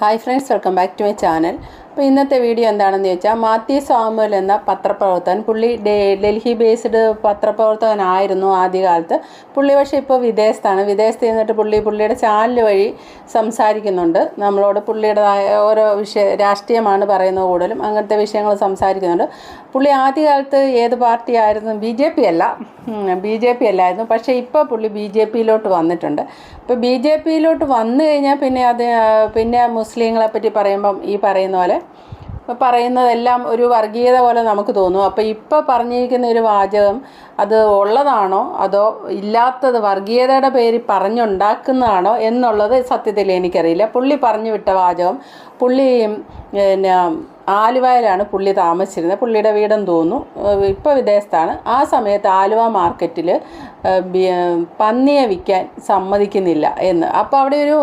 Hi friends welcome back to my channel അപ്പോൾ ഇന്നത്തെ video എന്താണെന്ന് ചോദിച്ചാൽ മാത്യു സാമുവൽ എന്ന പത്രപ്രവർത്തകൻ പുള്ളി ഡൽഹി ബേസ്ഡ് പത്രപ്രവർത്തകനായിരുന്നു ആദ്യകാലത്ത്. പുള്ളി പക്ഷേ ഇപ്പോൾ വിദേശത്താണ്. വിദേശത്ത് നിന്നിട്ട് പുള്ളി പുള്ളിയുടെ ചാനൽ വഴി സംസാരിക്കുന്നുണ്ട്. നമ്മളോട് പുള്ളിയുടേതായ ഓരോ വിഷയ രാഷ്ട്രീയമാണ് പറയുന്നത് കൂടുതലും. അങ്ങനത്തെ വിഷയങ്ങൾ സംസാരിക്കുന്നുണ്ട്. പുള്ളി ആദ്യകാലത്ത് ഏത് പാർട്ടിയായിരുന്നു ബി ജെ പി അല്ല. ബി ജെ പി അല്ലായിരുന്നു. പക്ഷേ ഇപ്പോൾ പുള്ളി ബി ജെ പിയിലോട്ട് വന്നിട്ടുണ്ട്. ഇപ്പോൾ ബി ജെ പിയിലോട്ട് വന്നു കഴിഞ്ഞാൽ പിന്നെ അത് പിന്നെ മുസ്ലിങ്ങളെ പറ്റി പറയുമ്പം ഈ പറയുന്ന പോലെ പറയുന്നതെല്ലാം ഒരു വർഗീയത പോലെ നമുക്ക് തോന്നും. അപ്പോൾ ഇപ്പോൾ പറഞ്ഞിരിക്കുന്ന ഒരു വാചകം അത് ഉള്ളതാണോ? അതോ ഇല്ലാത്തത് വർഗീയതയുടെ പേരിൽ പറഞ്ഞുണ്ടാക്കുന്നതാണോ എന്നുള്ളത് സത്യത്തിൽ എനിക്കറിയില്ല. പുള്ളി പറഞ്ഞു വിട്ട വാചകം പുള്ളി പിന്നെ ആലുവയിലാണ് പുള്ളി താമസിച്ചിരുന്നത്. പുള്ളിയുടെ വീടെന്ന് തോന്നുന്നു. ഇപ്പോൾ വിദേശത്താണ്. ആ സമയത്ത് ആലുവ മാർക്കറ്റിൽ പന്നിയെ വിൽക്കാൻ സമ്മതിക്കുന്നില്ല എന്ന്. അപ്പോൾ അവിടെ ഒരു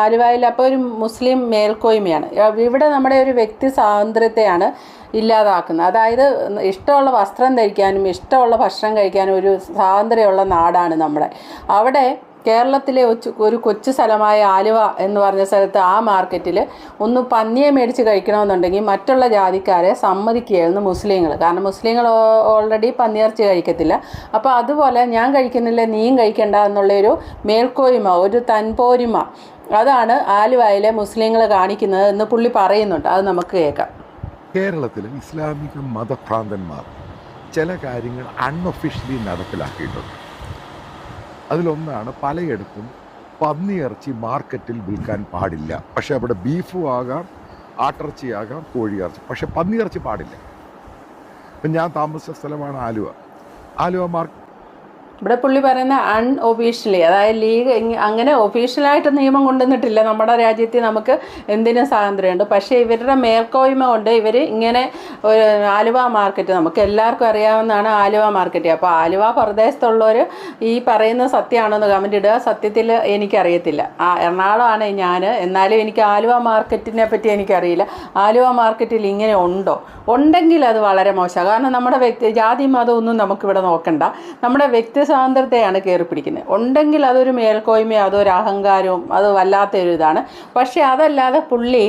ആലുവയിൽ അപ്പോൾ ഒരു മുസ്ലിം മേൽക്കോയ്മയാണ്. ഇവിടെ നമ്മുടെ ഒരു വ്യക്തി സ്വാതന്ത്ര്യത്തെയാണ് ഇല്ലാതാക്കുന്നത്. അതായത് ഇഷ്ടമുള്ള വസ്ത്രം ധരിക്കാനും ഇഷ്ടമുള്ള ഭക്ഷണം കഴിക്കാനും ഒരു സ്വാതന്ത്ര്യമുള്ള നാടാണ് നമ്മുടെ. അവിടെ കേരളത്തിലെ ഒരു കൊച്ചു സ്ഥലമായ ആലുവ എന്ന് പറഞ്ഞ സ്ഥലത്ത് ആ മാർക്കറ്റിൽ ഒന്ന് പന്നിയെ മേടിച്ച് കഴിക്കണമെന്നുണ്ടെങ്കിൽ മറ്റുള്ള ജാതിക്കാരെ സമ്മതിക്കുകയായിരുന്നു മുസ്ലിങ്ങൾ. കാരണം മുസ്ലിങ്ങൾ ഓൾറെഡി പന്നിയിറച്ചി കഴിക്കത്തില്ല. അപ്പോൾ അതുപോലെ ഞാൻ കഴിക്കുന്നില്ല നീയും കഴിക്കണ്ട എന്നുള്ളൊരു മേൽക്കോയ്മ ഒരു തൻപോരിമ അതാണ് ആലുവയിലെ മുസ്ലിങ്ങൾ കാണിക്കുന്നത് എന്ന് പുള്ളി പറയുന്നുണ്ട്. അത് നമുക്ക് കേൾക്കാം. കേരളത്തിൽ ഇസ്ലാമിക മതഭ്രാന്തന്മാർ ചില കാര്യങ്ങൾ അൺഒഫീഷ്യലി നടപ്പിലാക്കിയിട്ടുണ്ട്. അതിലൊന്നാണ് പലയിടത്തും പന്നിയിറച്ചി മാർക്കറ്റിൽ വിൽക്കാൻ പാടില്ല. പക്ഷെ അവിടെ ബീഫും ആകാം ആട്ടിറച്ചിയാകാം കോഴിയിറച്ചി. പക്ഷെ പന്നിയിറച്ചി പാടില്ല. ഇപ്പം ഞാൻ താമസിച്ച സ്ഥലമാണ് ആലുവ. ആലുവ മാർക്ക് ഇവിടെ പുള്ളി പറയുന്ന അൺ ഒഫീഷ്യലി അതായത് ലീഗ് അങ്ങനെ ഒഫീഷ്യലായിട്ട് നിയമം കൊണ്ടുവന്നിട്ടില്ല. നമ്മുടെ രാജ്യത്ത് നമുക്ക് എന്തിനും സ്വാതന്ത്ര്യമുണ്ട്. പക്ഷേ ഇവരുടെ മേൽക്കോയ്മ കൊണ്ട് ഇവർ ഇങ്ങനെ ആലുവ മാർക്കറ്റ് നമുക്ക് എല്ലാവർക്കും അറിയാവുന്നതാണ് ആലുവ മാർക്കറ്റ് അപ്പോൾ ആലുവ പ്രദേശത്തുള്ളവർ ഈ പറയുന്ന സത്യമാണെന്ന് കമന്റ് ഇടുക. സത്യത്തിൽ എനിക്കറിയത്തില്ല. ആ എറണാകുളമാണ് ഞാൻ എന്നാലും എനിക്ക് ആലുവ മാർക്കറ്റിനെ പറ്റി എനിക്കറിയില്ല. ആലുവ മാർക്കറ്റിൽ ഇങ്ങനെ ഉണ്ടോ? ഉണ്ടെങ്കിൽ അത് വളരെ മോശമാണ്. കാരണം നമ്മുടെ വ്യക്തി ജാതി മതമൊന്നും നമുക്കിവിടെ നോക്കണ്ട. നമ്മുടെ വ്യക്തി സ്വാതന്ത്ര്യത്തെയാണ് കയറി പിടിക്കുന്നത്. ഉണ്ടെങ്കിൽ അതൊരു മേൽക്കോയ്മയോ അതൊരു അഹങ്കാരവും അത് വല്ലാത്തൊരു ഇതാണ്. പക്ഷേ അതല്ലാതെ പുള്ളി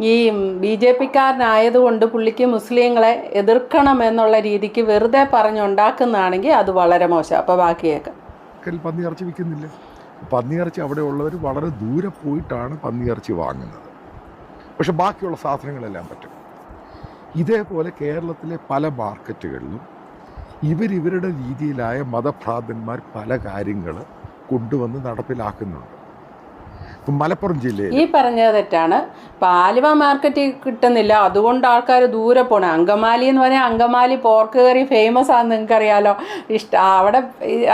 ഈ ബി ജെ പിക്കാരനായതുകൊണ്ട് പുള്ളിക്ക് മുസ്ലിങ്ങളെ എതിർക്കണം എന്നുള്ള രീതിക്ക് വെറുതെ പറഞ്ഞുണ്ടാക്കുന്നതാണെങ്കിൽ അത് വളരെ മോശം. അപ്പോൾ ബാക്കിയൊക്കെ. പന്നിയിറച്ചി വിൽക്കുന്നില്ല? പന്നിയിറച്ചി അവിടെ ഉള്ളവർ വളരെ ദൂരെ പോയിട്ടാണ് പന്നിയിറച്ചി വാങ്ങുന്നത്. പക്ഷെ ബാക്കിയുള്ള സാധനങ്ങളെല്ലാം പറ്റും. ഇതേപോലെ കേരളത്തിലെ പല മാർക്കറ്റുകളിലും ഇവരിവരുടെ രീതിയിലായ മതഭ്രാന്തന്മാർ പല കാര്യങ്ങൾ കൊണ്ടുവന്ന് നടപ്പിലാക്കുന്നുണ്ട്. മലപ്പുറം ജില്ലയിൽ. ഈ പറഞ്ഞത് തെറ്റാണ്. പാലുവ മാർക്കറ്റിൽ കിട്ടുന്നില്ല. അതുകൊണ്ട് ആൾക്കാർ ദൂരെ പോണേ. അങ്കമാലി എന്ന് പറഞ്ഞാൽ അങ്കമാലി പോർക്ക് കറി ഫേമസ് ആണെന്ന് നിങ്ങൾക്കറിയാലോ. ഇഷ്ട അവിടെ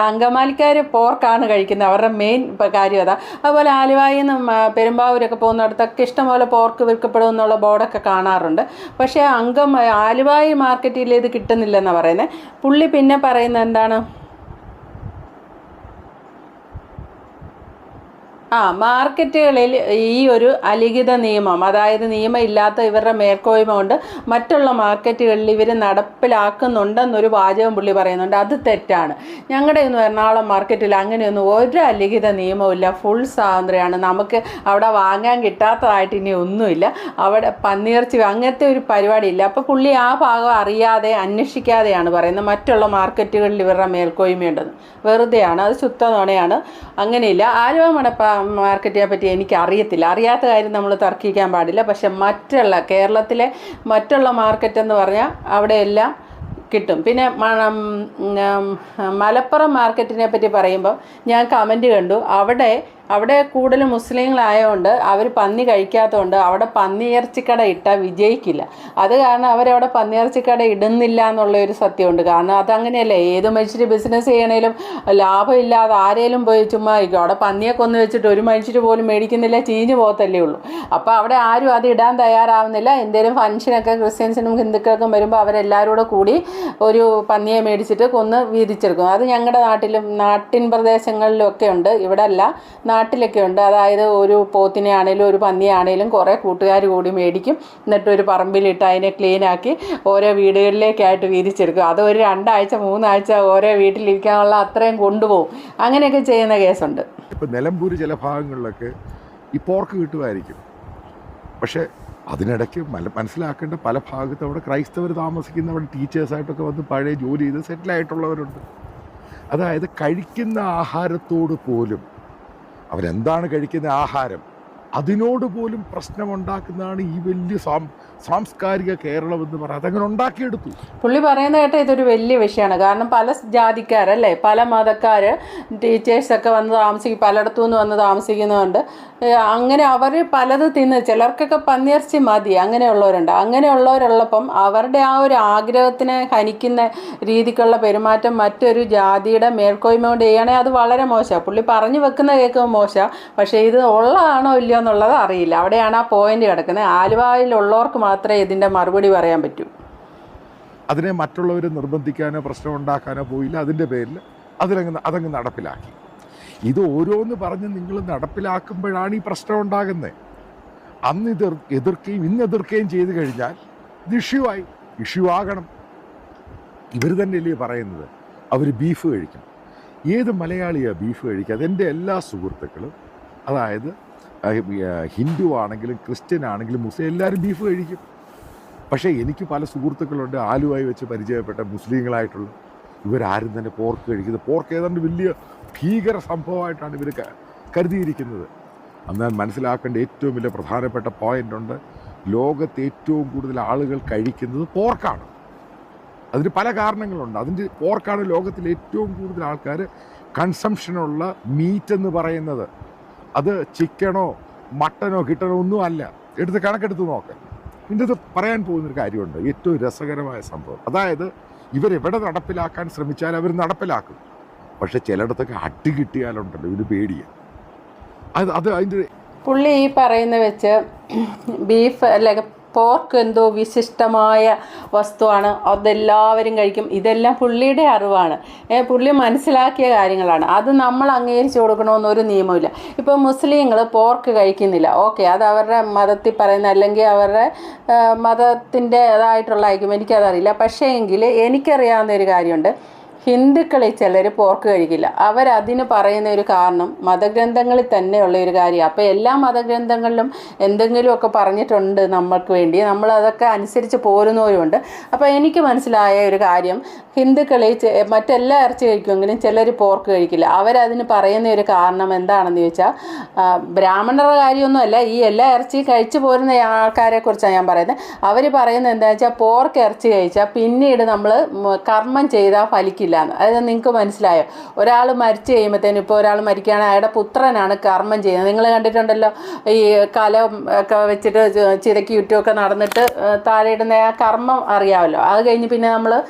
അങ്കമാലിക്കാർ പോർക്കാണ് കഴിക്കുന്നത്. അവരുടെ മെയിൻ കാര്യം അതാ. അതുപോലെ ആലുവായിൽ നിന്നും പെരുമ്പാവൂരൊക്കെ പോകുന്നിടത്തൊക്കെ ഇഷ്ടംപോലെ പോർക്ക് വിൽക്കപ്പെടും എന്നുള്ള ബോർഡൊക്കെ കാണാറുണ്ട്. പക്ഷേ അങ്കം ആലുവായി മാർക്കറ്റിൽ ഇത് കിട്ടുന്നില്ലെന്നാണ് പറയുന്നത് പുള്ളി പിന്നെ പറയുന്നത് എന്താണ്? ആ മാർക്കറ്റുകളിൽ ഈ ഒരു അലിഖിത നിയമം അതായത് നിയമം ഇല്ലാത്ത ഇവരുടെ മേൽക്കോയ്മ കൊണ്ട് മറ്റുള്ള മാർക്കറ്റുകളിൽ ഇവർ നടപ്പിലാക്കുന്നുണ്ടെന്നൊരു വാചകം പുള്ളി പറയുന്നുണ്ട്. അത് തെറ്റാണ്. ഞങ്ങളുടെ ഒന്നും എറണാകുളം മാർക്കറ്റിൽ അങ്ങനെയൊന്നും ഒരു അലിഖിത നിയമമില്ല ഫുൾ സ്വാതന്ത്ര്യമാണ്. നമുക്ക് അവിടെ വാങ്ങാൻ കിട്ടാത്തതായിട്ട് ഇനി ഒന്നുമില്ല. അവിടെ പന്നിയിറച്ചി അങ്ങനത്തെ ഒരു പരിപാടി ഇല്ല അപ്പോൾ പുള്ളി ആ ഭാഗം അറിയാതെ അന്വേഷിക്കാതെയാണ് പറയുന്നത്. മറ്റുള്ള മാർക്കറ്റുകളിൽ ഇവരുടെ മേൽക്കോയ്മയുണ്ടെന്ന്. വെറുതെയാണ്. അത് ശുദ്ധ നുണയാണ്. അങ്ങനെയില്ല. ആലുവ മണപ്പ മാർക്കറ്റിനെ പറ്റി എനിക്ക് അറിയത്തില്ല അറിയാത്ത കാര്യം നമ്മൾ തർക്കിക്കാൻ പാടില്ല. പക്ഷെ മറ്റുള്ള കേരളത്തിലെ മറ്റുള്ള മാർക്കറ്റ് എന്ന് പറഞ്ഞാൽ അവിടെയെല്ലാം കിട്ടും. പിന്നെ മലപ്പുറം മാർക്കറ്റിനെ പറ്റി പറയുമ്പോൾ ഞാൻ കമന്റ് കണ്ടു. അവിടെ അവിടെ കൂടുതൽ മുസ്ലിങ്ങളായതുകൊണ്ട് അവർ പന്നി കഴിക്കാത്തതുകൊണ്ട് അവിടെ പന്നിയിറച്ചിക്കട ഇട്ടാൽ വിജയിക്കില്ല. അത് കാരണം അവരവിടെ പന്നിയിറച്ചിക്കട ഇടുന്നില്ല എന്നുള്ള ഒരു സത്യമുണ്ട്. കാരണം അതങ്ങനെയല്ലേ? ഏത് മനുഷ്യർ ബിസിനസ് ചെയ്യണേലും ലാഭമില്ലാതെ ആരേലും പോയി ചുമ്മാ ഇരിക്കും. അവിടെ പന്നിയെ കൊന്നു വെച്ചിട്ട് ഒരു മനുഷ്യർ പോലും മേടിക്കുന്നില്ല ചീഞ്ഞു പോകത്തല്ലേ ഉള്ളൂ. അപ്പോൾ അവിടെ ആരും അത് ഇടാൻ തയ്യാറാവുന്നില്ല. എന്തെങ്കിലും ഫംഗ്ഷനൊക്കെ ക്രിസ്ത്യൻസിനും ഹിന്ദുക്കൾക്കും വരുമ്പോൾ അവരെല്ലാവരും കൂടെ കൂടി ഒരു പന്നിയെ മേടിച്ചിട്ട് കൊന്ന് വീതിച്ചെടുക്കും. അത് ഞങ്ങളുടെ നാട്ടിലും നാട്ടിൻ പ്രദേശങ്ങളിലും ഒക്കെ ഉണ്ട്. ഇവിടെ അല്ല നാട്ടിലൊക്കെ ഉണ്ട്. അതായത് ഒരു പോത്തിനെ ആണേലും ഒരു പന്നിയെ ആണേലും കുറേ കൂട്ടുകാർ കൂടി മേടിക്കും. എന്നിട്ട് ഒരു പറമ്പിലിട്ട് അതിനെ ക്ലീനാക്കി ഓരോ വീടുകളിലേക്കായിട്ട് വീതിച്ചെടുക്കും. അത് ഒരു രണ്ടാഴ്ച മൂന്നാഴ്ച ഓരോ വീട്ടിലിരിക്കാനുള്ള അത്രയും കൊണ്ടുപോകും. അങ്ങനെയൊക്കെ ചെയ്യുന്ന കേസുണ്ട്. ഇപ്പം നിലമ്പൂർ ചില ഭാഗങ്ങളിലൊക്കെ ഈ പോർക്ക് കിട്ടുമായിരിക്കും. പക്ഷേ അതിനിടയ്ക്ക് മനസ്സിലാക്കേണ്ട പല ഭാഗത്തും അവിടെ ക്രൈസ്തവർ താമസിക്കുന്ന അവിടെ ടീച്ചേഴ്സായിട്ടൊക്കെ വന്ന് പഴയ ജോലി ചെയ്ത് സെറ്റിലായിട്ടുള്ളവരുണ്ട്. അതായത് കഴിക്കുന്ന ആഹാരത്തോട് പോലും അവരെന്താണ് കഴിക്കുന്ന ആഹാരം? അതിനോട് പോലും പ്രശ്നമുണ്ടാക്കുന്നതാണ് ഈ വലിയ സാം സാംസ്കാരിക കേരളം എന്ന് പറയുന്നത് അതങ്ങനെ ഉണ്ടാക്കിയെടുത്തു. പുള്ളി പറയുന്ന കേട്ട ഇതൊരു വലിയ വിഷയമാണ്. കാരണം പല ജാതിക്കാരല്ലേ പല മതക്കാർ ടീച്ചേഴ്സൊക്കെ വന്ന് താമസിക്കും പലയിടത്തു നിന്ന് വന്ന് താമസിക്കുന്നുണ്ട് ഏ, അങ്ങനെ അവർ പലത് തിന്ന് ചിലർക്കൊക്കെ പന്നിയിറച്ചി മതി അങ്ങനെയുള്ളവരുണ്ട്. അങ്ങനെയുള്ളവരുള്ളപ്പം അവരുടെ ആ ഒരു ആഗ്രഹത്തിനെ ഹനിക്കുന്ന രീതിക്കുള്ള പെരുമാറ്റം മറ്റൊരു ജാതിയുടെ മേൽക്കോയ്മ കൊണ്ട് ചെയ്യുകയാണെങ്കിൽ അത് വളരെ മോശമാണ്. പുള്ളി പറഞ്ഞു വെക്കുന്ന കേൾക്കുമ്പോൾ മോശമാണ്. പക്ഷേ ഇത് ഉള്ളതാണോ ഇല്ലയോ എന്നുള്ളത് അറിയില്ല. അവിടെയാണ് ആ പോയിന്റ് കിടക്കുന്നത്. ആലുവയിലുള്ളവർക്ക് മാത്രമേ ഇതിന്റെ മറുപടി പറയാൻ പറ്റൂ. അതിനെ മറ്റുള്ളവർ നിർബന്ധിക്കാനോ പ്രശ്നം ഉണ്ടാക്കാനോ പോയില്ല. അതിന്റെ പേരിൽ അതിലങ്ങ് അതങ്ങ് നടപ്പിലാക്കി. ഇത് ഓരോന്ന് പറഞ്ഞ് നിങ്ങൾ നടപ്പിലാക്കുമ്പോഴാണ് ഈ പ്രശ്നം ഉണ്ടാകുന്നത് അന്ന് ഇത് എതിർക്കുകയും ഇന്ന് എതിർക്കുകയും ചെയ്തു കഴിഞ്ഞാൽ ഇത് ഇഷ്യൂ ആയി. ഇഷ്യൂ ആകണം. ഇവർ തന്നെയല്ലേ പറയുന്നത്. അവർ ബീഫ് കഴിക്കും. ഏത് മലയാളിയാണ് ബീഫ് കഴിക്കുക അതെന്റെ എല്ലാ സുഹൃത്തുക്കളും അതായത് ഹിന്ദു ആണെങ്കിലും ക്രിസ്ത്യൻ ആണെങ്കിലും മുസ്ലിം എല്ലാവരും ബീഫ് കഴിക്കും. പക്ഷേ എനിക്ക് പല സുഹൃത്തുക്കളുണ്ട് ആലുവായി വെച്ച് പരിചയപ്പെട്ട മുസ്ലിങ്ങളായിട്ടുള്ള. ഇവരാരും തന്നെ പോർക്ക് കഴിക്കുന്നത്. പോർക്ക് ഏതാണ്ട് വലിയ ഭീകര സംഭവമായിട്ടാണ് ഇവർ കരുതിയിരിക്കുന്നത്. എന്നാൽ മനസ്സിലാക്കേണ്ട ഏറ്റവും വലിയ പ്രധാനപ്പെട്ട പോയിന്റ് ഉണ്ട്. ലോകത്ത് ഏറ്റവും കൂടുതൽ ആളുകൾ കഴിക്കുന്നത് പോർക്കാണ് അതിന് പല കാരണങ്ങളുണ്ട്. അതിന്റെ പോർക്കാണ് ലോകത്തിലെ ഏറ്റവും കൂടുതൽ ആൾക്കാർ കൺസംഷനുള്ള മീറ്റ് എന്ന് പറയുന്നത്. അത് ചിക്കനോ മട്ടനോ കിട്ടണോ ഒന്നും അല്ല. എടുത്ത് കണക്കെടുത്ത് നോക്ക്. ഇതിന്റെ അത് പറയാൻ പോകുന്നൊരു കാര്യമുണ്ട്. ഏറ്റവും രസകരമായ സംഭവം. അതായത് ഇവരെവിടെ നടപ്പിലാക്കാൻ ശ്രമിച്ചാൽ അവർ നടപ്പിലാക്കും. പക്ഷെ ചിലയിടത്തൊക്കെ അടി കിട്ടിയാലുണ്ടല്ലോ ഇവർ പേടിയാണ് അത് അത് അതിന്റെ പുള്ളി ഈ പറയുന്ന വെച്ച് ബീഫ് അല്ലെ പോർക്ക് എന്തോ വിശിഷ്ടമായ വസ്തുവാണ്. അതെല്ലാവരും കഴിക്കും. ഇതെല്ലാം പുള്ളിയുടെ അറിവാണ്. പുള്ളി മനസ്സിലാക്കിയ കാര്യങ്ങളാണ്. അത് നമ്മൾ അംഗീകരിച്ചു കൊടുക്കണമെന്നൊരു നിയമമില്ല ഇപ്പോൾ മുസ്ലിങ്ങൾ പോർക്ക് കഴിക്കുന്നില്ല. ഓക്കെ അത് അവരുടെ മതത്തിൽ പറയുന്ന അല്ലെങ്കിൽ അവരുടെ മതത്തിന്റെതായിട്ടുള്ളതായിരിക്കും എനിക്കതറിയില്ല. പക്ഷേ എങ്കിൽ എനിക്കറിയാവുന്ന ഒരു കാര്യമുണ്ട്. ഹിന്ദുക്കളിൽ ചിലർ പോർക്ക് കഴിക്കില്ല. അവരതിന് പറയുന്ന ഒരു കാരണം മതഗ്രന്ഥങ്ങളിൽ തന്നെയുള്ള ഒരു കാര്യം അപ്പോൾ എല്ലാ മതഗ്രന്ഥങ്ങളിലും എന്തെങ്കിലുമൊക്കെ പറഞ്ഞിട്ടുണ്ട് നമ്മൾക്ക് വേണ്ടി. നമ്മൾ അതൊക്കെ അനുസരിച്ച് പോരുന്നവരുമുണ്ട്. അപ്പോൾ എനിക്ക് മനസ്സിലായ ഒരു കാര്യം ഹിന്ദുക്കളിൽ മറ്റെല്ലാ ഇറച്ചി കഴിക്കുമെങ്കിലും ചിലർ പോർക്ക് കഴിക്കില്ല. അവരതിന് പറയുന്ന ഒരു കാരണം എന്താണെന്ന് ചോദിച്ചാൽ ബ്രാഹ്മണരുടെ കാര്യമൊന്നുമല്ല. ഈ എല്ലാ ഇറച്ചി കഴിച്ചു പോരുന്ന ആൾക്കാരെ കുറിച്ചാണ് ഞാൻ പറയുന്നത്. അവർ പറയുന്നത് എന്താണെന്ന് വെച്ചാൽ പോർക്ക് ഇറച്ചി കഴിച്ചാൽ പിന്നീട് നമ്മൾ കർമ്മം ചെയ്താൽ ഫലിക്കില്ല. എന്ന് അതായത് നിങ്ങൾക്ക് മനസ്സിലായോ? ഒരാൾ മരിച്ചു കഴിയുമ്പോഴത്തേനും ഇപ്പോൾ ഒരാൾ മരിക്കുകയാണെങ്കിൽ അയാളുടെ പുത്രനാണ് കർമ്മം ചെയ്യുന്നത്. നിങ്ങൾ കണ്ടിട്ടുണ്ടല്ലോ ഈ കലം ഒക്കെ വെച്ചിട്ട് ചി- ചിരക്കി ചുറ്റുമൊക്കെ നടന്നിട്ട് താഴെ ഇടുന്ന ആ കർമ്മം അറിയാമല്ലോ. അത് കഴിഞ്ഞ് പിന്നെ നമ്മൾ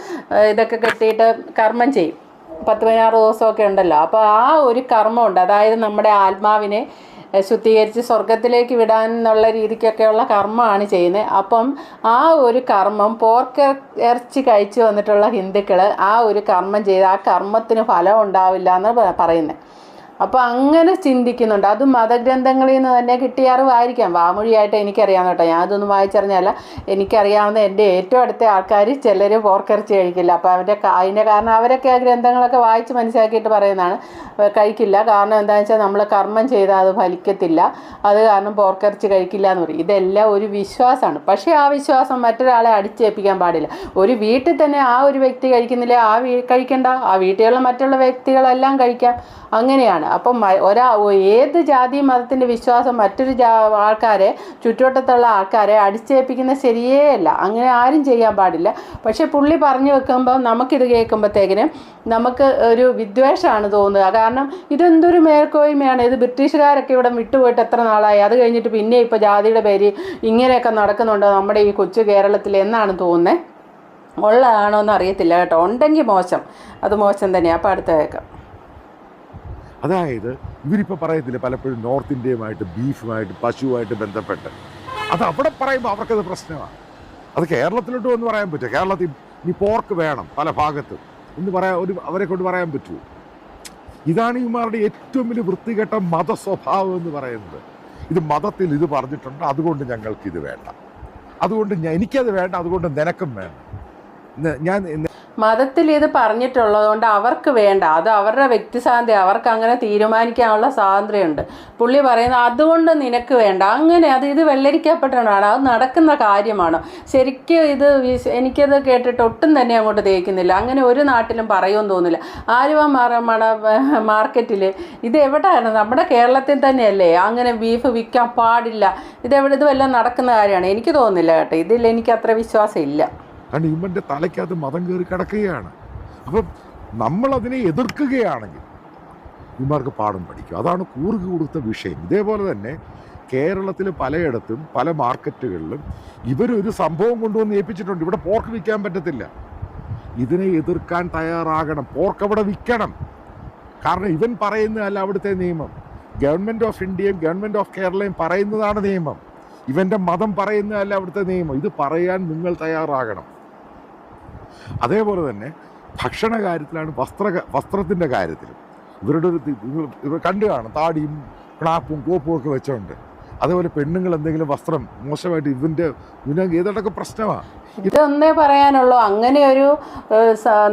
ഇതൊക്കെ കെട്ടിയിട്ട് കർമ്മം ചെയ്യും. പത്ത് പതിനാറ് ദിവസമൊക്കെ ഉണ്ടല്ലോ. അപ്പോൾ ആ ഒരു കർമ്മമുണ്ട്. അതായത് നമ്മുടെ ആത്മാവിനെ ശുദ്ധീകരിച്ച് സ്വർഗത്തിലേക്ക് വിടാൻ എന്നുള്ള രീതിക്കൊക്കെയുള്ള കർമ്മമാണ് ചെയ്യുന്നത് അപ്പം ആ ഒരു കർമ്മം പോർക്ക് ഇറച്ചി കഴിച്ചു വന്നിട്ടുള്ള ഹിന്ദുക്കൾ ആ ഒരു കർമ്മം ചെയ്ത് ആ കർമ്മത്തിന് ഫലം ഉണ്ടാവില്ല എന്ന് പറയുന്നത് അപ്പോൾ അങ്ങനെ ചിന്തിക്കുന്നുണ്ട്. അത് മതഗ്രന്ഥങ്ങളിൽ നിന്ന് തന്നെ കിട്ടിയ അറിവായിരിക്കാം. വാമൊഴിയായിട്ട് എനിക്കറിയാം കേട്ടോ. ഞാൻ അതൊന്നും വായിച്ചറിഞ്ഞല്ല എനിക്കറിയാവുന്ന എന്റെ ഏറ്റവും അടുത്ത ആൾക്കാർ ചിലർ പോർക്കിറച്ചി കഴിക്കില്ല. അപ്പോൾ അവന്റെ അതിന്റെ കാരണം അവരൊക്കെ ആ ഗ്രന്ഥങ്ങളൊക്കെ വായിച്ച് മനസ്സിലാക്കിയിട്ട് പറയുന്നതാണ്. കഴിക്കില്ല. കാരണം എന്താണെന്ന് വെച്ചാൽ നമ്മൾ കർമ്മം ചെയ്താൽ അത് ഫലിക്കത്തില്ല. അത് കാരണം പോർക്കിറച്ചി കഴിക്കില്ല എന്ന് പറയും. ഇതെല്ലാം ഒരു വിശ്വാസമാണ്. പക്ഷേ ആ വിശ്വാസം മറ്റൊരാളെ അടിച്ചേൽപ്പിക്കാൻ പാടില്ല. ഒരു വീട്ടിൽ തന്നെ ആ ഒരു വ്യക്തി കഴിക്കുന്നില്ല? ആ കഴിക്കണ്ട. ആ വീട്ടിലുള്ള മറ്റുള്ള വ്യക്തികളെല്ലാം കഴിക്കാം. അങ്ങനെയാണ്. അപ്പം ഒരാ ഏത് ജാതി മതത്തിന്റെ വിശ്വാസം മറ്റൊരു ജാ ആൾക്കാരെ ചുറ്റുവട്ടത്തുള്ള ആൾക്കാരെ അടിച്ചേൽപ്പിക്കുന്ന ശരിയേ അല്ല. അങ്ങനെ ആരും ചെയ്യാൻ പാടില്ല. പക്ഷേ പുള്ളി പറഞ്ഞു വെക്കുമ്പോൾ നമുക്കിത് കേൾക്കുമ്പോഴത്തേക്കിനും നമുക്ക് ഒരു വിദ്വേഷമാണ് തോന്നുക. കാരണം ഇതെന്തൊരു മേൽക്കോയ്മയാണ്. ഇത് ബ്രിട്ടീഷുകാരൊക്കെ ഇവിടെ വിട്ടുപോയിട്ട് എത്ര നാളായി? അത് കഴിഞ്ഞിട്ട് പിന്നെ ഇപ്പോൾ ജാതിയുടെ പേര് ഇങ്ങനെയൊക്കെ നടക്കുന്നുണ്ടോ നമ്മുടെ ഈ കൊച്ചു കേരളത്തിൽ എന്നാണ് തോന്നുന്നത് ഉള്ളതാണോ എന്ന് അറിയത്തില്ല കേട്ടോ. ഉണ്ടെങ്കിൽ മോശം. അത് മോശം തന്നെയാണ് അപ്പോൾ അടുത്ത കേൾക്കാം. അതായത് ഇവരിപ്പോൾ പറയത്തില്ല പലപ്പോഴും നോർത്ത് ഇന്ത്യയുമായിട്ട് ബീഫുമായിട്ട് പശുവുമായിട്ട് ബന്ധപ്പെട്ട്. അത് അവിടെ പറയുമ്പോൾ അവർക്കത് പ്രശ്നമാണ്. അത് കേരളത്തിലോട്ട് വന്ന് പറയാൻ പറ്റുമോ? കേരളത്തിൽ ഇനി പോർക്ക് വേണം പല ഭാഗത്തും എന്ന് പറയാൻ ഒരു അവരെ കൊണ്ട് പറയാൻ പറ്റുമോ? ഇതാണ് ഇമാരുടെ ഏറ്റവും വലിയ വൃത്തികെട്ട മത സ്വഭാവം എന്ന് പറയുന്നത്. ഇത് മതത്തിൽ ഇത് പറഞ്ഞിട്ടുണ്ട് അതുകൊണ്ട് ഞങ്ങൾക്ക് ഇത് വേണ്ട. അതുകൊണ്ട് എനിക്കത് വേണ്ട അതുകൊണ്ട് നിനക്കും വേണ്ട. ഞാൻ മതത്തിൽ ഇത് പറഞ്ഞിട്ടുള്ളത് കൊണ്ട് അവർക്ക് വേണ്ട. അത് അവരുടെ വ്യക്തി സ്വാതന്ത്ര്യം അവർക്ക് അങ്ങനെ തീരുമാനിക്കാനുള്ള സ്വാതന്ത്ര്യമുണ്ട്. പുള്ളി പറയുന്നത് അതുകൊണ്ട് നിനക്ക് വേണ്ട. അങ്ങനെ അത് ഇത് വെള്ളരിക്കപ്പെട്ടാണ് അത് നടക്കുന്ന കാര്യമാണ്. ശരിക്കും ഇത് എനിക്കത് കേട്ടിട്ട് ഒട്ടും തന്നെ അങ്ങോട്ട് തേക്കുന്നില്ല അങ്ങനെ ഒരു നാട്ടിലും പറയുമെന്ന് തോന്നില്ല ആലുവ മാറ മണ മാർക്കറ്റിൽ ഇത് എവിടെയാണ്? നമ്മുടെ കേരളത്തിൽ തന്നെയല്ലേ. അങ്ങനെ ബീഫ് വിൽക്കാൻ പാടില്ല. ഇതെവിടെ ഇത് നടക്കുന്ന കാര്യമാണ്. എനിക്ക് തോന്നുന്നില്ല കേട്ടോ. ഇതിൽ എനിക്ക് അത്ര വിശ്വാസം ഇല്ല. കാരണം ഇവന്റെ തലയ്ക്കകത്ത് മതം കയറി കിടക്കുകയാണ്. അപ്പം നമ്മളതിനെ എതിർക്കുകയാണെങ്കിൽ ഇവന്മാർക്ക് പാഠം പഠിക്കും. അതാണ് കൂറുക കൊടുത്ത വിഷയം. ഇതേപോലെ തന്നെ കേരളത്തിൽ പലയിടത്തും പല മാർക്കറ്റുകളിലും ഇവരൊരു സംഭവം കൊണ്ടുവന്ന് ഏൽപ്പിച്ചിട്ടുണ്ട്. ഇവിടെ പോർക്ക് വിൽക്കാൻ പറ്റത്തില്ല. ഇതിനെ എതിർക്കാൻ തയ്യാറാകണം. പോർക്ക് അവിടെ വിൽക്കണം. കാരണം ഇവൻ പറയുന്നതല്ല അവിടുത്തെ നിയമം. ഗവൺമെന്റ് ഓഫ് ഇന്ത്യയും ഗവൺമെന്റ് ഓഫ് കേരളയും പറയുന്നതാണ് നിയമം. ഇവന്റെ മതം പറയുന്നതല്ല അവിടുത്തെ നിയമം. ഇത് പറയാൻ നിങ്ങൾ തയ്യാറാകണം. അതേപോലെ തന്നെ ഭക്ഷണ കാര്യത്തിലാണ് വസ്ത്ര വസ്ത്രത്തിന്റെ കാര്യത്തിൽ ഇവരുടെ ഒരു ഇവർ കണ്ടു കാണും. താടിയും ക്ലാപ്പും കോപ്പും ഒക്കെ വെച്ചോണ്ട്. അതേപോലെ പെണ്ണുങ്ങൾ എന്തെങ്കിലും വസ്ത്രം മോശമായിട്ട് ഇവന്റെ ഇതിനൊക്കെ ഏതാണ്ടൊക്കെ പ്രശ്നമാണ് ഇതൊന്നേ പറയാനുള്ളൂ. അങ്ങനെ ഒരു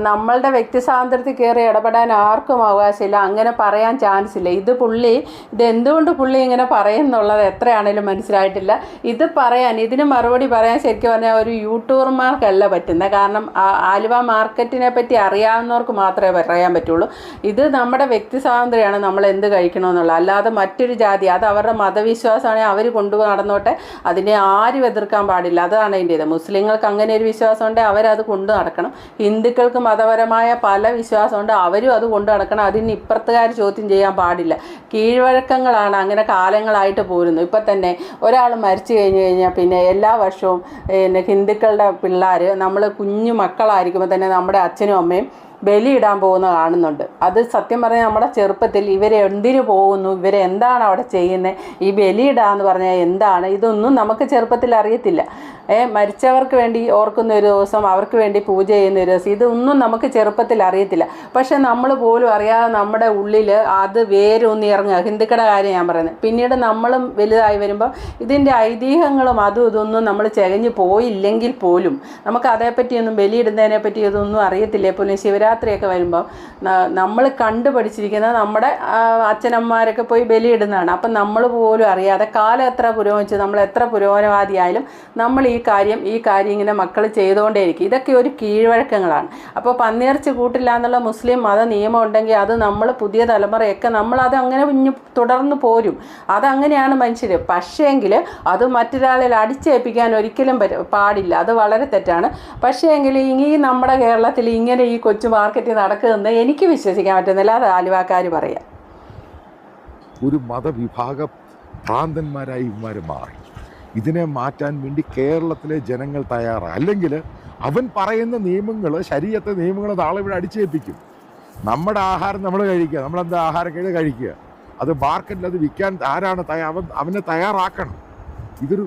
നമ്മളുടെ വ്യക്തി സ്വാതന്ത്ര്യത്തിൽ കയറി ഇടപെടാൻ ആർക്കും അവകാശമില്ല. അങ്ങനെ പറയാൻ ചാൻസ് ഇല്ല. ഇത് പുള്ളി ഇത് എന്തുകൊണ്ട് പുള്ളി ഇങ്ങനെ പറയുന്നുള്ളത് എത്രയാണേലും മനസ്സിലായിട്ടില്ല. ഇത് പറയാൻ ഇതിന് മറുപടി പറയാൻ ശരിക്കും പറഞ്ഞാൽ ഒരു യൂട്യൂബർമാർക്കല്ല പറ്റുന്നത് കാരണം ആലുവ മാർക്കറ്റിനെ പറ്റി അറിയാവുന്നവർക്ക് മാത്രമേ പറയാൻ പറ്റുള്ളൂ. ഇത് നമ്മുടെ വ്യക്തി സ്വാതന്ത്ര്യമാണ്. നമ്മൾ എന്ത് കഴിക്കണമെന്നുള്ളത്. അല്ലാതെ മറ്റൊരു ജാതി അത് അവരുടെ മതവിശ്വാസമാണെങ്കിൽ അവർ കൊണ്ടു നടന്നോട്ടെ. അതിനെ ആരും എതിർക്കാൻ പാടില്ല. അതാണ് അതിന്റെ ഇത് മുസ്ലിങ്ങൾക്ക് അങ്ങനെ ഒരു വിശ്വാസം ഉണ്ട് അവരത് കൊണ്ടു നടക്കണം. ഹിന്ദുക്കൾക്ക് മതപരമായ പല വിശ്വാസമുണ്ട് അവരും അത് കൊണ്ടു നടക്കണം. അതിന് ഇപ്പുറത്തുകാർ ചോദ്യം ചെയ്യാൻ പാടില്ല. കീഴ്വഴക്കങ്ങളാണ് അങ്ങനെ കാലങ്ങളായിട്ട് പോരുന്നു ഇപ്പം തന്നെ ഒരാൾ മരിച്ചു കഴിഞ്ഞ് കഴിഞ്ഞാൽ പിന്നെ എല്ലാ വർഷവും പിന്നെ ഹിന്ദുക്കളുടെ പിള്ളേർ നമ്മൾ കുഞ്ഞു മക്കളായിരിക്കുമ്പോൾ തന്നെ നമ്മുടെ അച്ഛനും അമ്മയും ബലിയിടാൻ പോകുന്ന കാണുന്നുണ്ട്. അത് സത്യം പറഞ്ഞാൽ നമ്മുടെ ചെറുപ്പത്തിൽ ഇവരെ എന്തിനു പോകുന്നു ഇവരെ എന്താണ് അവിടെ ചെയ്യുന്നത് ഈ ബലിയിടാന്ന് പറഞ്ഞാൽ എന്താണ് ഇതൊന്നും നമുക്ക് ചെറുപ്പത്തിൽ അറിയത്തില്ല. ഏ മരിച്ചവർക്ക് വേണ്ടി ഓർക്കുന്ന ഒരു ദിവസം അവർക്ക് വേണ്ടി പൂജ ചെയ്യുന്ന ഒരു ദിവസം ഇതൊന്നും നമുക്ക് ചെറുപ്പത്തിൽ അറിയത്തില്ല. പക്ഷെ നമ്മൾ പോലും അറിയാതെ നമ്മുടെ ഉള്ളിൽ അത് വേരൂന്നി ഇറങ്ങുക. ഹിന്ദുക്കളുടെ കാര്യം ഞാൻ പറയുന്നത്. പിന്നീട് നമ്മളും വലുതായി വരുമ്പോൾ ഇതിന്റെ ഐതിഹ്യങ്ങളും അതും ഇതൊന്നും നമ്മൾ ചകഞ്ഞ് പോയില്ലെങ്കിൽ പോലും നമുക്ക് അതേപ്പറ്റിയൊന്നും ബലിയിടുന്നതിനെ പറ്റി ഇതൊന്നും അറിയത്തില്ലേ? പോലും ശിവരാത്രിയൊക്കെ വരുമ്പോൾ നമ്മൾ കണ്ടു പഠിച്ചിരിക്കുന്നത് നമ്മുടെ അച്ഛനമ്മമാരൊക്കെ പോയി ബലിയിടുന്നതാണ്. അപ്പം നമ്മൾ പോലും അറിയാതെ കാലം എത്ര പുരോഗമിച്ച് നമ്മൾ എത്ര പുരോഗമനവാദിയായാലും നമ്മൾ ഈ കാര്യം ഈ കാര്യം ഇങ്ങനെ മക്കൾ ചെയ്തുകൊണ്ടേയിരിക്കും. ഇതൊക്കെ ഒരു കീഴ്വഴക്കങ്ങളാണ്. അപ്പോൾ പന്നിയിറച്ചി കൂട്ടില്ല എന്നുള്ള മുസ്ലിം മത നിയമം ഉണ്ടെങ്കിൽ അത് നമ്മൾ പുതിയ തലമുറയൊക്കെ നമ്മളത് അങ്ങനെ കുഞ്ഞു തുടർന്ന് പോരും. അതങ്ങനെയാണ് മനുഷ്യർ പക്ഷേങ്കിൽ അത് മറ്റൊരാളിൽ അടിച്ചേൽപ്പിക്കാൻ ഒരിക്കലും പാടില്ല. അത് വളരെ തെറ്റാണ്. പക്ഷേങ്കിൽ ഈ നമ്മുടെ കേരളത്തിൽ ഇങ്ങനെ ഈ കൊച്ചു മാർക്കറ്റ് നടക്കുന്നത് എനിക്ക് വിശ്വസിക്കാൻ പറ്റുന്നില്ല അത് ആലുവാക്കാർ പറയാം. ഒരു മതവിഭാഗ ഭ്രാന്തന്മാരായി ഇവന്മാർ മാറി. ഇതിനെ മാറ്റാൻ വേണ്ടി കേരളത്തിലെ ജനങ്ങൾ തയ്യാറാണ് അല്ലെങ്കിൽ അവൻ പറയുന്ന നിയമങ്ങൾ ശരീരത്തെ നിയമങ്ങൾ നാളെ ഇവിടെ അടിച്ചേൽപ്പിക്കും. നമ്മുടെ ആഹാരം നമ്മൾ കഴിക്കുക. നമ്മളെന്താ ആഹാരം കഴിഞ്ഞ് കഴിക്കുക? അത് മാർക്കറ്റിൽ അത് വിൽക്കാൻ ആരാണ് തയ്യാ അവൻ അവനെ തയ്യാറാക്കണം. ഇതൊരു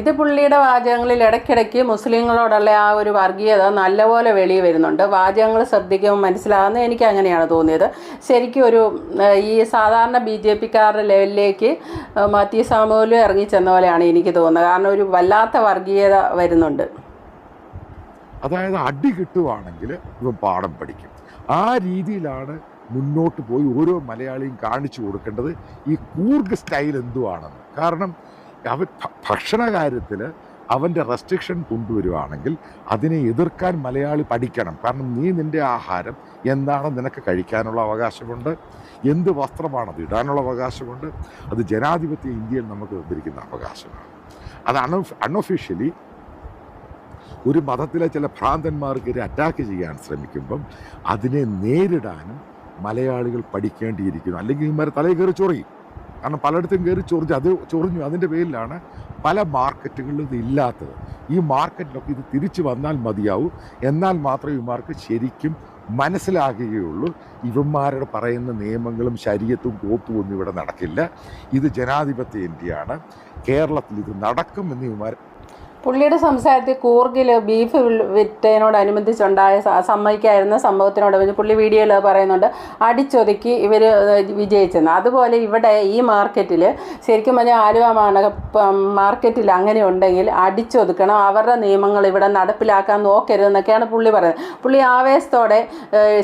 ഇത് പുള്ളിയുടെ വാചകങ്ങളിൽ ഇടയ്ക്കിടയ്ക്ക് മുസ്ലിങ്ങളോടുള്ള ആ ഒരു വർഗീയത നല്ലപോലെ വെളിയിൽ വരുന്നുണ്ട്. വാചകങ്ങൾ ശ്രദ്ധിക്കുമ്പോൾ മനസ്സിലാകുന്ന എനിക്ക് അങ്ങനെയാണ് തോന്നിയത്. ശരിക്കും ഒരു ഈ സാധാരണ ബി ജെ പിക്കാരുടെ ലെവലിലേക്ക് മാത്യു സാമൂലും ഇറങ്ങിച്ചെന്ന പോലെയാണ് എനിക്ക് തോന്നുന്നത്. കാരണം ഒരു വല്ലാത്ത വർഗീയത വരുന്നുണ്ട്. അതായത് അടി കിട്ടുവാണെങ്കിൽ പാഠം പഠിക്കും. ആ രീതിയിലാണ് മുന്നോട്ട് പോയി ഓരോ മലയാളിയും കാണിച്ചു കൊടുക്കേണ്ടത്. ഈ കൂർഗ് സ്റ്റൈൽ എന്തുവാണെന്ന്. കാരണം അവൻ ഭക്ഷണ കാര്യത്തിൽ അവന്റെ റെസ്ട്രിക്ഷൻ കൊണ്ടുവരുവാണെങ്കിൽ അതിനെ എതിർക്കാൻ മലയാളി പഠിക്കണം. കാരണം നീ നിന്റെ ആഹാരം എന്താണ് നിനക്ക് കഴിക്കാനുള്ള അവകാശമുണ്ട്? എന്ത് വസ്ത്രമാണ് അത് ഇടാനുള്ള അവകാശമുണ്ട്? അത് ജനാധിപത്യ ഇന്ത്യയിൽ നമുക്ക് തന്നിരിക്കുന്ന അവകാശമാണ്. അത് അൺ അൺഒഫീഷ്യലി ഒരു മതത്തിലെ ചില ഭ്രാന്തന്മാർക്കെതിരെ അറ്റാക്ക് ചെയ്യാൻ ശ്രമിക്കുമ്പം അതിനെ നേരിടാനും മലയാളികൾ പഠിക്കേണ്ടിയിരിക്കുന്നു. അല്ലെങ്കിൽ ഇമാരെ തലയിൽ കയറി ചൊറിയും. കാരണം പലയിടത്തും കയറി ചൊറിഞ്ഞ് അത് ചൊറിഞ്ഞു അതിന്റെ പേരിലാണ് പല മാർക്കറ്റുകളിലും ഇത് ഇല്ലാത്തത്. ഈ മാർക്കറ്റിലൊക്കെ ഇത് തിരിച്ചു വന്നാൽ മതിയാവും. എന്നാൽ മാത്രമേ ഇവന്മാർക്ക് ശരിക്കും മനസ്സിലാകുകയുള്ളൂ. ഇവന്മാരുടെ പറയുന്ന നിയമങ്ങളും ശരീരത്തും കോപ്പും ഒന്നും ഇവിടെ നടക്കില്ല. ഇത് ജനാധിപത്യ ഇന്ത്യയാണ്. കേരളത്തിൽ ഇത് നടക്കും എന്ന് ഇവന്മാർ പുള്ളിയുടെ സംസാരത്തിൽ കൂർഗിൽ ബീഫ് വിറ്റതിനോടനുബന്ധിച്ചുണ്ടായ സമ്മതിക്കായിരുന്ന സംഭവത്തിനോടനുബന്ധിച്ച് പുള്ളി വീഡിയോയിൽ പറയുന്നുണ്ട് അടിച്ചൊതുക്കി ഇവർ വിജയിച്ചെന്ന്. അതുപോലെ ഇവിടെ ഈ മാർക്കറ്റിൽ ശരിക്കും പറഞ്ഞാൽ ആലുവ മാർക്കറ്റിൽ അങ്ങനെ ഉണ്ടെങ്കിൽ അടിച്ചൊതുക്കണം അവരുടെ നിയമങ്ങൾ ഇവിടെ നടപ്പിലാക്കാൻ നോക്കരുതെന്നൊക്കെയാണ് പുള്ളി പറയുന്നത്. പുള്ളി ആവേശത്തോടെ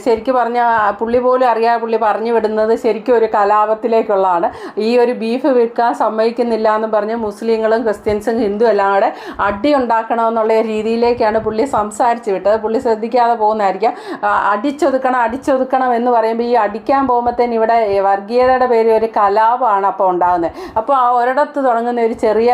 ശരിക്കും പറഞ്ഞാൽ പുള്ളി പോലും അറിയാതെ പുള്ളി പറഞ്ഞു വിടുന്നത് ശരിക്കും ഒരു കലാപത്തിലേക്കുള്ളതാണ്. ഈ ഒരു ബീഫ് വിൽക്കാൻ സമ്മതിക്കുന്നില്ല എന്ന് പറഞ്ഞ് മുസ്ലിങ്ങളും ക്രിസ്ത്യൻസും ഹിന്ദു എല്ലാം കൂടെ അടി ഉണ്ടാക്കണമെന്നുള്ള രീതിയിലേക്കാണ് പുള്ളി സംസാരിച്ച് വിട്ടത്. പുള്ളി ശ്രദ്ധിക്കാതെ പോകുന്നതായിരിക്കാം. അടിച്ചൊതുക്കണം അടിച്ചൊതുക്കണം എന്ന് പറയുമ്പോൾ ഈ അടിക്കാൻ പോകുമ്പോഴത്തേന് ഇവിടെ വർഗീയതയുടെ പേരിൽ ഒരു കലാപമാണ് അപ്പോൾ ഉണ്ടാകുന്നത് അപ്പോൾ ആ ഒരിടത്ത് തുടങ്ങുന്ന ഒരു ചെറിയ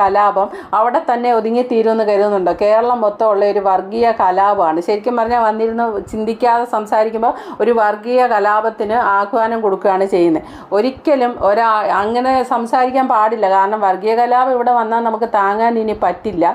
കലാപം അവിടെ തന്നെ ഒതുങ്ങി തീരുമെന്ന് കരുതുന്നുണ്ടോ? കേരളം മൊത്തമുള്ള ഒരു വർഗീയ കലാപമാണ്. ശരിക്കും പറഞ്ഞാൽ വന്നിരുന്ന് ചിന്തിക്കാതെ സംസാരിക്കുമ്പോൾ ഒരു വർഗീയ കലാപത്തിന് ആഹ്വാനം കൊടുക്കുകയാണ് ചെയ്യുന്നത്. ഒരിക്കലും ഒരാ അങ്ങനെ സംസാരിക്കാൻ പാടില്ല. കാരണം വർഗീയ കലാപം ഇവിടെ വന്നാൽ നമുക്ക് താങ്ങാൻ ഇനി പറ്റില്ല. दिल्या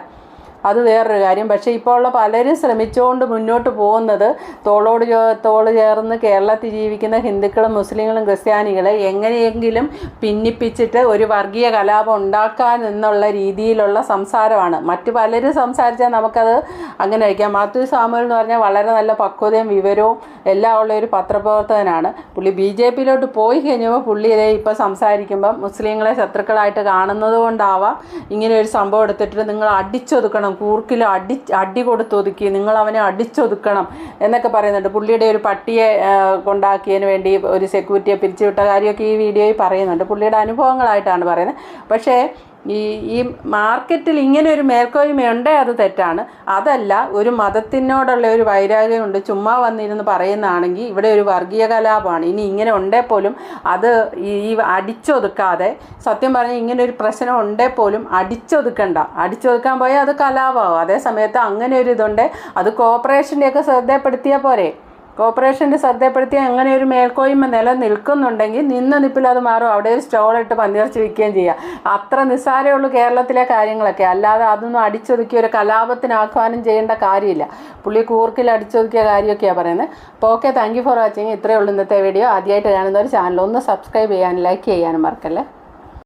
അത് വേറൊരു കാര്യം. പക്ഷേ ഇപ്പോൾ ഉള്ള പലരും ശ്രമിച്ചുകൊണ്ട് മുന്നോട്ട് പോകുന്നത് തോളോട് തോൾ ചേർന്ന് കേരളത്തിൽ ജീവിക്കുന്ന ഹിന്ദുക്കളും മുസ്ലിങ്ങളും ക്രിസ്ത്യാനികളെ എങ്ങനെയെങ്കിലും ഭിന്നിപ്പിച്ചിട്ട് ഒരു വർഗീയ കലാപം ഉണ്ടാക്കാൻ എന്നുള്ള രീതിയിലുള്ള സംസാരമാണ്. മറ്റ് പലരും സംസാരിച്ചാൽ നമുക്കത് അങ്ങനെ കഴിക്കാം മാത്യു സാമുവൽ എന്ന് പറഞ്ഞാൽ വളരെ നല്ല പക്വതയും വിവരവും എല്ലാം ഉള്ള ഒരു പത്രപ്രവർത്തകനാണ്. പുള്ളി ബി ജെ പിയിലോട്ട് പോയി കഴിഞ്ഞപ്പോൾ പുള്ളി ഇതേ ഇപ്പോൾ സംസാരിക്കുമ്പം മുസ്ലിങ്ങളെ ശത്രുക്കളായിട്ട് കാണുന്നത് കൊണ്ടാവാം ഇങ്ങനെ ഒരു സംഭവം എടുത്തിട്ട് നിങ്ങൾ അടിച്ചൊതുക്കണം കൂർക്കിൽ അടി അടി കൊടുത്തൊതുക്കി നിങ്ങൾ അവനെ അടിച്ചൊതുക്കണം എന്നൊക്കെ പറയുന്നുണ്ട്. പുള്ളിയുടെ ഒരു പട്ടിയെ കൊണ്ടാക്കിയതിന് വേണ്ടി ഒരു സെക്യൂരിറ്റിയെ പിരിച്ചുവിട്ട കാര്യമൊക്കെ ഈ വീഡിയോയിൽ പറയുന്നുണ്ട്. പുള്ളിയുടെ അനുഭവങ്ങളായിട്ടാണ് പറയുന്നത്. പക്ഷേ ഈ ഈ മാർക്കറ്റിൽ ഇങ്ങനെ ഒരു മേൽക്കോയ്മയുണ്ട് അത് തെറ്റാണ്. അതല്ല ഒരു മതത്തിനോടുള്ള ഒരു വൈരാഗ്യമുണ്ട്. ചുമ്മാ വന്നിരുന്ന് പറയുന്നതാണെങ്കിൽ ഇവിടെ ഒരു വർഗീയ കലാപമാണ് ഇനി ഇങ്ങനെ ഉണ്ടേ പോലും അത് ഈ അടിച്ചൊതുക്കാതെ സത്യം പറഞ്ഞാൽ ഇങ്ങനെ ഒരു പ്രശ്നം ഉണ്ടേ പോലും അടിച്ചൊതുക്കണ്ട. അടിച്ചൊതുക്കാൻ പോയാൽ അത് കലാപമാവും. അതേ സമയത്ത് അങ്ങനെ ഒരു ഇതുണ്ട്. അത് കോർപ്പറേഷന്റെയൊക്കെ ശ്രദ്ധപ്പെടുത്തിയാൽ പോരെ. കോർപ്പറേഷന്റെ ശ്രദ്ധപ്പെടുത്തി അങ്ങനെ ഒരു മേൽക്കോയ്മ നിലനിൽക്കുന്നുണ്ടെങ്കിൽ നിന്ന നിപ്പിൽ അത് മാറും. അവിടെ ഒരു സ്റ്റോളിട്ട് പന്നിയിറച്ചി വിൽക്കുകയും ചെയ്യാം. അത്ര നിസ്സാരമുള്ളൂ കേരളത്തിലെ കാര്യങ്ങളൊക്കെ. അല്ലാതെ അതൊന്നും അടിച്ചൊതുക്കി ഒരു കലാപത്തിന് ആഹ്വാനം ചെയ്യേണ്ട കാര്യമില്ല. പുള്ളി കൂർക്കിൽ അടിച്ചൊതുക്കിയ കാര്യമൊക്കെയാണ് പറയുന്നത്. അപ്പോൾ okay thank you for watching ഇത്രയേ ഉള്ളൂ ഇന്നത്തെ വീഡിയോ ആദ്യമായിട്ട് കാണുന്നവർ ചാനൽ ഒന്ന് സബ്സ്ക്രൈബ് ചെയ്യാനും ലൈക്ക് ചെയ്യാനും മറക്കല്ലേ?